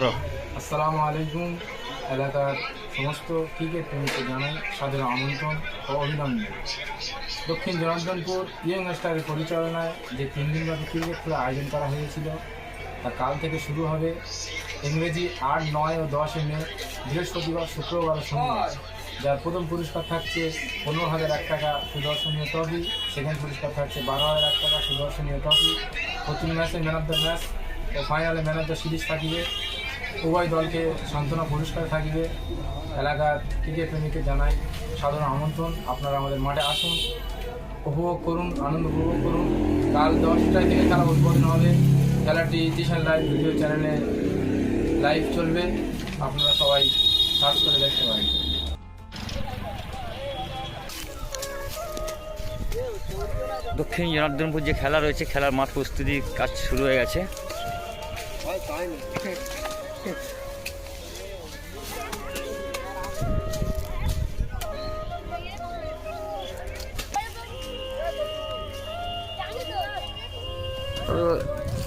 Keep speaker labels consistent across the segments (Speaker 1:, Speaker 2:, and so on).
Speaker 1: আসসালামু আলাইকুম, এলাকার সমস্ত ক্রিকেট প্রেমীকে জানাই সাদর আমন্ত্রণ ও অভিনন্দন। দক্ষিণ জনার্দনপুর ইয়ং স্টারের পরিচালনায় যে তিন দিনব্যাপী ক্রিকেট খেলা আয়োজন করা হয়েছিল, তা কাল থেকে শুরু হবে ইংরেজি আট, নয় ও দশে মে, বৃহস্পতিবার, শুক্রবার শনিবার। যার প্রথম পুরস্কার থাকছে পনেরো হাজার এক টাকা সুদর্শনীয় ট্রফি, সেকেন্ড পুরস্কার থাকছে বারো হাজার এক টাকা সুদর্শনীয় ট্রফি। প্রথম ম্যাচে ম্যান অফ দ্য ম্যাচ ও ফাইনালে ম্যান অফ দ্য সিরিজ থাকিবে। উভয় দলকে সান্ত্বনা পুরস্কার থাকবে। এলাকার ক্রিকেট প্রেমীকে জানাই সাধারণ আমন্ত্রণ। আপনারা আমাদের মাঠে আসুন, উপভোগ করুন, আনন্দ উপভোগ করুন। কাল দশটায় থেকে খেলা উদ্বোধন হবে। খেলাটি দিশান লাইভ ভিডিও চ্যানেলে লাইভ চলবে। আপনারা সবাই সার্চ করে দেখতে পারেন।
Speaker 2: দক্ষিণ জনার্দনপুর যে খেলা রয়েছে, খেলার মাঠ প্রস্তুতি কাজ শুরু হয়ে গেছে।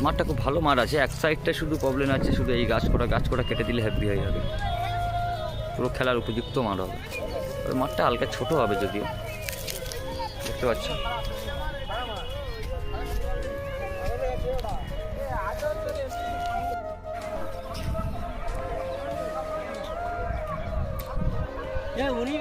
Speaker 2: মাঠটা খুব ভালো মাঠ আছে। এক সাইডটা শুধু প্রবলেম আছে, শুধু এই গাছ কটা গাছ কটা কেটে দিলে হ্যাপি হয়ে যাবে। পুরো খেলার উপযুক্ত মাঠ হবে। মাঠটা হালকা ছোট হবে যদিও। দেখতে পাচ্ছ? উনি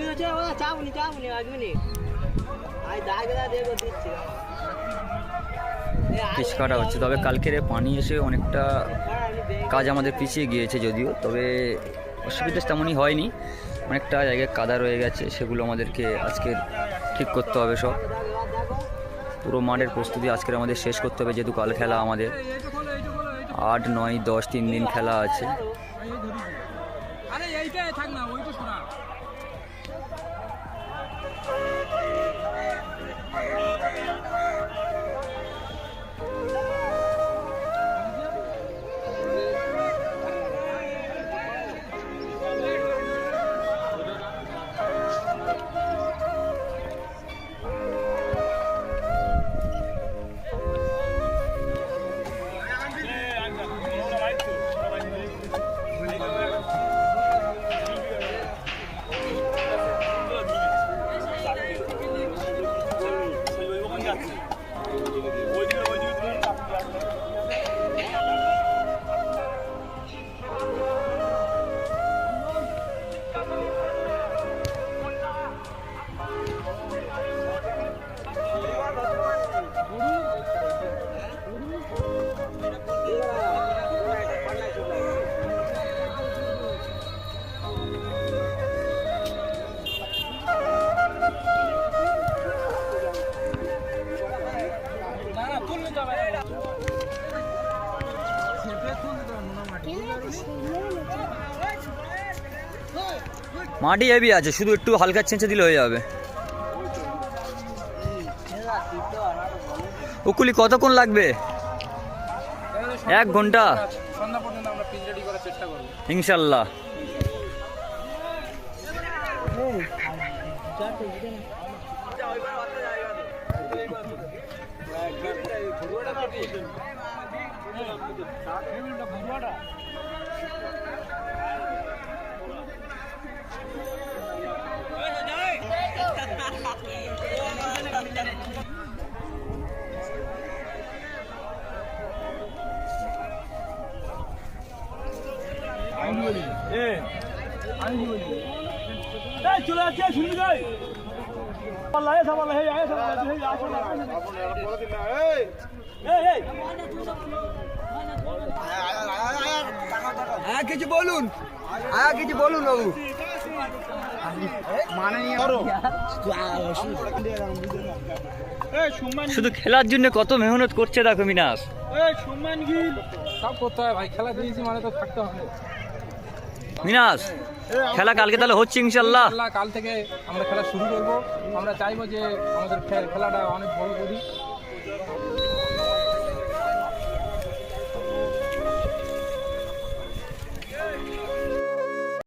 Speaker 2: হচ্ছে। তবে কালকের পানি এসে অনেকটা কাজ আমাদের পিছিয়ে গিয়েছে যদিও তবে অসুবিধা তেমনই হয়নি। অনেকটা জায়গায় কাদা রয়ে গেছে সেগুলো আমাদেরকে আজকে ঠিক করতে হবে সব। পুরো মাঠের প্রস্তুতি আজকের আমাদের শেষ করতে হবে যেহেতু কাল খেলা আমাদের। আট নয় দশ তিন দিন খেলা আছে।
Speaker 1: আরে থাক না ওই তো
Speaker 2: মাটি হেভি আছে শুধু একটু হালকা ছেঁচে দিলে হয়ে যাবে উকুলি কতক্ষণ লাগবে এক
Speaker 1: ঘণ্টা
Speaker 2: ইনশাল্লাহ
Speaker 3: চলে আসছে শুনি যাই পাল্লা এসা হে আয় সামনে হে আসো না। এই এই।
Speaker 4: হ্যাঁ কিছু বলুন হ্যাঁ কিছু বলুন বাবু।
Speaker 3: এই
Speaker 2: শুধু খেলার জন্য কত মেহনত করছে দেখো মিনাস।
Speaker 3: গিল।
Speaker 1: সব করতে হয় ভাই খেলা দিয়েছি মানে তো থাকতে হবে।
Speaker 2: মিনাস খেলা কালকে তাহলে হচ্ছে ইনশাল্লাহ।
Speaker 1: কাল থেকে আমরা খেলা শুরু করব। আমরা চাইব যে আমাদের খেলাটা অনেক বড় করি।